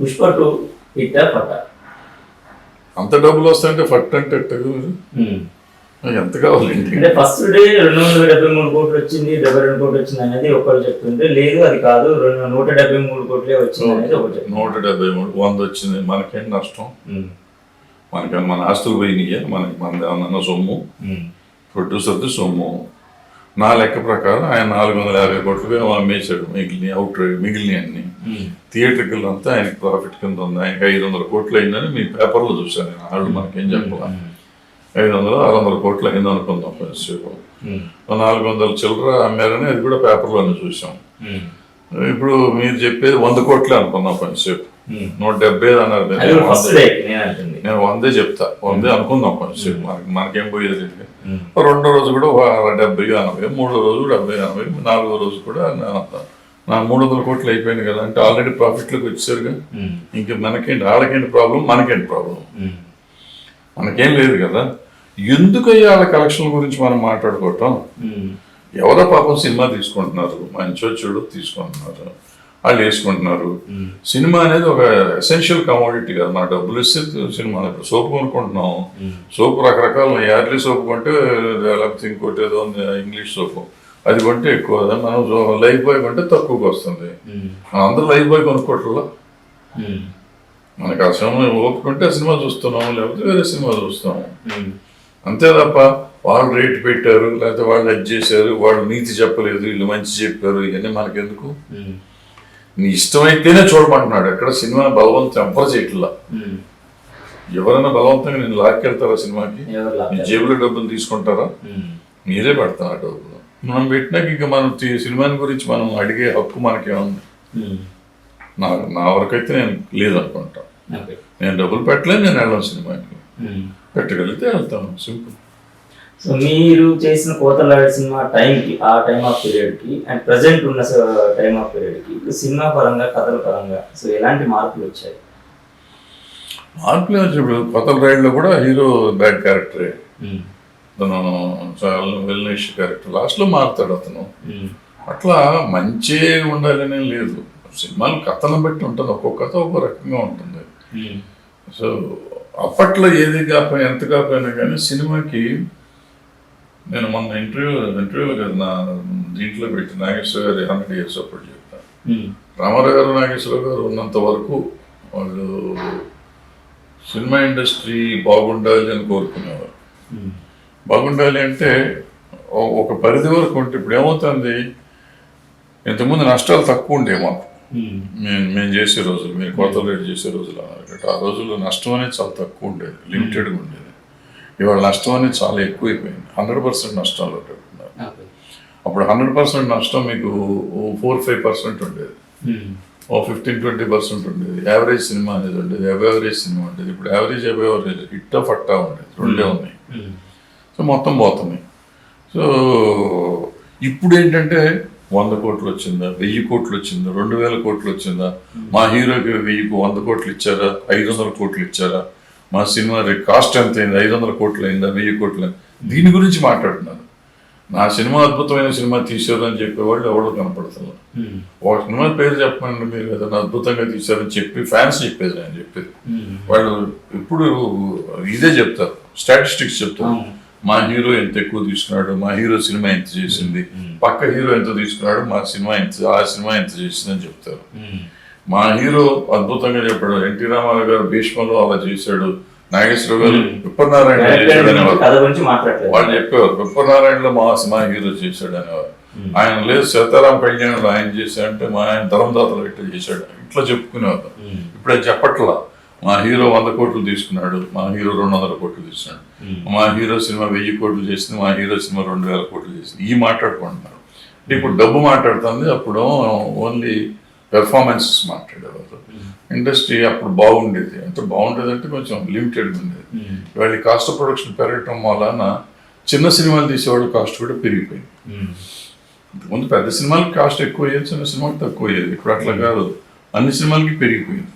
Pushpa two hit పట్ట. అంత డబ్బులు వస్తాయంటే ఫట్ అంటే ఎంత కావాలండి అంటే ఫస్ట్ డే రెండు వందల డెబ్బై మూడు కోట్లు వచ్చింది డెబ్బై రెండు కోట్లు వచ్చింది అనేది ఒకళ్ళు చెప్తుంటే లేదు అది కాదు రెండు నూట డెబ్బై మూడు కోట్లే వచ్చింది అనేది ఒకటి నూట డెబ్బై మూడు వంద వచ్చింది. మనకేం నష్టం? మనకి మన ఆస్తులు పోయినాయి? మనకి మన ఏమన్నా సొమ్ము? ప్రొడ్యూసర్ది సొమ్ము. నా లెక్క ప్రకారం ఆయన నాలుగు వందల యాభై కోట్లుగా అమ్మేశాడు. మిగిలిన అవుట్ మిగిలిన అన్ని. థియేటర్కి అంతా ఆయనకి ప్రాఫిట్ కింద ఉంది. ఆయనకి ఐదు వందల కోట్లు అయిందని మీ పేపర్లో చూశాను నేను. వాళ్ళు మనకేం చెప్పాల? ఐదు వందలు ఆరు వందల కోట్లు అయింది అనుకుందాం. కొంచెంసేపు నాలుగు వందల చిల్లర అమ్మారని అది కూడా పేపర్లోనే చూసాం ఇప్పుడు మీరు చెప్పేది వంద కోట్లే అనుకున్నాం కొంచెంసేపు నూట డెబ్బై అన్నారు. నేను వందే- చెప్తా. వందే అనుకుందాం కొంచెంసేపు మనకి మనకేం పోయేది రెండో రోజు కూడా డెబ్బై ఎనభై మూడో రోజు డెబ్బై ఎనభై నాలుగో రోజు కూడా నా- నా మూడు వందల కోట్లు అయిపోయింది కదా. అంటే ఆల్రెడీ ప్రాఫిట్లోకి వచ్చారుగా ఇంక మనకేంటి వాళ్ళకేంటి ప్రాబ్లం మనకేంటి ప్రాబ్లం మనకేం లేదు కదా. ఎందుకయ్యా వాళ్ళ కలెక్షన్ గురించి మనం మాట్లాడుకోవటం? ఎవరో పాపం సినిమా తీసుకుంటున్నారు మంచో చెడు తీసుకుంటున్నారు. వాళ్ళు వేసుకుంటున్నారు. సినిమా అనేది ఒక ఎసెన్షియల్ కమోడిటీ కదా. మన డబ్బులు ఇస్తే సినిమా ఇప్పుడు సోపు కొనుక్కుంటున్నాం. సోపు రకరకాల యార్లీ సోపు కొంటే లేకపోతే ఇంకోటి ఏదో ఉంది ఇంగ్లీష్ సోపు. అది కొంటే ఎక్కువ. మనం లైఫ్ బాయ్ కొంటే తక్కువకి వస్తుంది. మనం అందరూ లైఫ్ బాయ్ కొనుక్కోవట్లా మనకి ఆ సినిమా ఓపుకుంటే సినిమా చూస్తున్నాం లేకపోతే వేరే సినిమా చూస్తాము అంతే తప్ప వాళ్ళు రేట్ పెట్టారు లేకపోతే వాళ్ళు అది చేశారు వాళ్ళు నీతి చెప్పలేదు వీళ్ళు మంచి చెప్పారు ఇవన్నీ మనకెందుకు? నీ ఇష్టమైతేనే చూడమంటున్నాడు. ఎక్కడ సినిమా బలవంతం ఎవరు చేయట్లా? ఎవరైనా బలవంతంగా నేను లాక్కెళ్తారా సినిమాకి? లాక్కెళ్తారు? జేబులో డబ్బులు తీసుకుంటారా? మీరే పెడతారు ఆ డబ్బులు? మనం పెట్టినాక ఇంకా మనం సినిమాని గురించి మనం అడిగే హక్కు మనకేముంది? నా నా వరకైతే నేను లేదనుకుంటా. నేను డబ్బులు పెట్టలేదు నేను వెళ్ళను సినిమాకి. పెట్టగలిగితే వెళ్తాను. సింపుల్. సో మీరు చేసిన కోతలాడి సినిమా టైంకి ఆ టైమ్ ఆఫ్ పీరియడ్కి అండ్ ప్రజెంట్ ఉన్న టైమ్ ఆఫ్ పీరియడ్కి ఇప్పుడు సినిమా పరంగా కథల పరంగా సో ఎలాంటి మార్పులు వచ్చాయి? మార్పులు ఇప్పుడు కొత్త రైడ్లో కూడా హీరో బ్యాడ్ క్యారెక్టరే తను చాలా వెల్నిష్ క్యారెక్టర్ లాస్ట్లో మారుతాడు అతను. అట్లా మంచి ఉండాలనే లేదు. సినిమాలు కథలను బట్టి ఉంటుంది. ఒక్కొక్క కథ ఒక్కో రకంగా ఉంటుంది. సో అప్పట్లో ఏది కాకపోయినా ఎంత కాకపోయినా కానీ సినిమాకి నేను మొన్న ఇంటర్వ్యూ ఇంటర్వ్యూలో కదా నా దీంట్లో పెట్టి నాగేశ్వర గారి హండ్రెడ్ ఇయర్స్ అప్పుడు చెప్తాను రామారావు గారు నాగేశ్వరరావు గారు ఉన్నంత వరకు వాళ్ళు సినిమా ఇండస్ట్రీ బాగుండాలి అని కోరుకునేవారు. బాగుండాలి అంటే ఒక పరిధి వరకు ఉంటే ఇప్పుడు ఏమవుతుంది? ఇంతకుముందు నష్టాలు తక్కువ ఉండే మాకు. మేము మేము చేసే రోజులు మీరు రేటు చేసే రోజులు అన్నారు ఆ రోజుల్లో నష్టం అనేది చాలా తక్కువ ఉండేది లిమిటెడ్గా ఉండేది. ఇవాళ నష్టం అనేది చాలా ఎక్కువైపోయింది. హండ్రెడ్ పర్సెంట్ నష్టాలు పెట్టుకున్నారు. అప్పుడు హండ్రెడ్ పర్సెంట్ నష్టం మీకు ఫోర్ ఫైవ్ పర్సెంట్ ఉండేది. ఓ ఫిఫ్టీన్ ట్వంటీ పర్సెంట్ ఉండేది. యావరేజ్ సినిమా అనేది ఉండేది. యావరేజ్ సినిమా ఉండేది. ఇప్పుడు యావరేజ్ యావరేజ్ హిట్ ఫట్టా ఉండేది. రెండే ఉన్నాయి. సో మొత్తం పోతున్నాయి. సో ఇప్పుడు ఏంటంటే వంద కోట్లు వచ్చిందా? వెయ్యి కోట్లు వచ్చిందా? రెండు వేల కోట్లు వచ్చిందా? మా హీరోకి వెయ్యికి వంద కోట్లు ఇచ్చారా? ఐదు వందల కోట్లు ఇచ్చారా? మా సినిమా కాస్ట్ ఎంత అయింది ఐదు వందల కోట్లు అయిందా వెయ్యి కోట్లు? దీని గురించి మాట్లాడుతున్నారు. నా సినిమా అద్భుతమైన సినిమా తీశారు అని చెప్పేవాళ్ళు ఎవరు కనపడుతున్నారు ఒక సినిమా పేరు చెప్పండి మీరు ఏదైనా అద్భుతంగా తీశారని చెప్పి ఫ్యాన్స్ చెప్పేది నేను చెప్పేది. వాళ్ళు ఇప్పుడు ఇదే చెప్తారు స్టాటిస్టిక్స్ చెప్తారు. మా హీరో ఎంత ఎక్కువ తీసుకున్నాడు మా హీరో సినిమా ఎంత చేసింది పక్క హీరో ఎంత తీసుకున్నాడు మా సినిమా ఎంత ఆ సినిమా ఎంత చేసిందని చెప్తారు. మా హీరో అద్భుతంగా చెప్పాడు. ఎన్టీ రామారావు గారు భీష్మలో అలా చేశాడు. నాగేశ్వరరావు గారు విప్పనారాయణ చేశాడు అనేవారు వాళ్ళు చెప్పేవారు విప్పనారాయణలో మా సినిమా హీరో చేశాడు అనేవారు ఆయన లేదు సీతారాం కళ్యాణ్లో ఆయన చేశాడంటే మా ఆయన ధర్మదాతలు ఇట్లా చేశాడు. ఇట్లా చెప్పుకునేవారు. ఇప్పుడు అది చెప్పట్లా మా హీరో వంద కోట్లు తీసుకున్నాడు మా హీరో రెండు వందల కోట్లు తీసుకున్నాడు. మా హీరో సినిమా వెయ్యి కోట్లు చేసింది మా హీరో సినిమా రెండు వేల కోట్లు చేసింది. ఈ మాట్లాడుకుంటున్నారు. అంటే ఇప్పుడు డబ్బు మాట్లాడుతుంది అప్పుడు ఓన్లీ పెర్ఫార్మెన్సెస్ మాట్లాడేవారు ఇండస్ట్రీ అప్పుడు బాగుండేది. అంటే బాగుండేది అంటే కొంచెం లిమిటెడ్ ఉండేది. ఇవాళ కాస్ట్ ఆఫ్ ప్రొడక్షన్ పెరగటం వలన చిన్న సినిమాలు తీసేవాళ్ళు కాస్ట్ కూడా పెరిగిపోయింది. ముందు పెద్ద సినిమాలకి కాస్ట్ ఎక్కువ అయ్యేది చిన్న సినిమాకి తక్కువ అయ్యేది. ఇప్పుడు అట్లా కాదు. అన్ని సినిమాలకి పెరిగిపోయింది.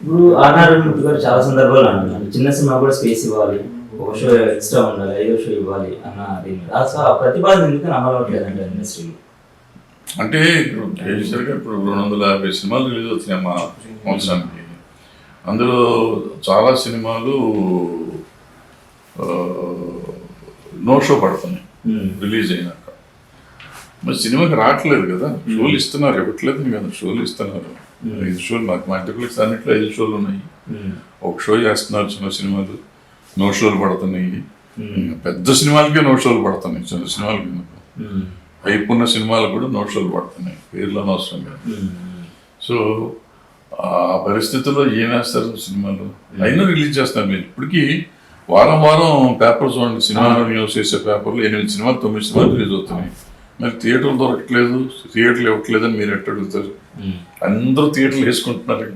ఇప్పుడు ఆర్ఆర్ గారు చాలా సందర్భాలు అంటున్నారు. చిన్న సినిమా కూడా స్పేస్ ఇవ్వాలి. ఒక షో ఎక్స్ట్రా ఉండాలి ఐదో షో ఇవ్వాలి అన్న దీని అసలు ఆ ప్రతిపాదన ఎందుకు అమలవట్లేదండి ఇండస్ట్రీలో అంటే ఇప్పుడు కేసీఆర్ ఇప్పుడు రెండు వందల యాభై సినిమాలు రిలీజ్ అవుతున్నాయి మా వంశానికి. అందులో చాలా సినిమాలు నో షో పడుతున్నాయి. రిలీజ్ అయినాక. మరి సినిమాకి రావట్లేదు కదా. షోలు ఇస్తున్నారు ఇవ్వట్లేదు కదా. షోలు ఇస్తున్నారు. ఐదు షోలు మాకు మల్టీప్లెక్స్ అన్నిట్లో ఐదు షోలు ఉన్నాయి. ఒక షో చేస్తున్నారు చిన్న సినిమాలు నో షోలు పడుతున్నాయి. పెద్ద సినిమాలకే నో షోలు పడుతున్నాయి చిన్న సినిమాలకి. ఉన్న సినిమాలకు కూడా నో షోలు పడుతున్నాయి పేర్లు అనవసరం ఉమ్, సో ఆ పరిస్థితుల్లో ఏం వేస్తారు సినిమాలు? అయినా రిలీజ్ చేస్తారు. మీరు ఇప్పటికీ వారం వారం పేపర్ చూడండి సినిమాలు న్యూస్ చేసే పేపర్లు ఎనిమిది సినిమాలు తొమ్మిది సినిమాలు రిలీజ్ అవుతున్నాయి. మరి థియేటర్లు దొరకట్లేదు థియేటర్లు ఇవ్వట్లేదు అని మీరు ఎట్ట అడుగుతారు? ఉమ్, అందరూ థియేటర్లు వేసుకుంటున్నారు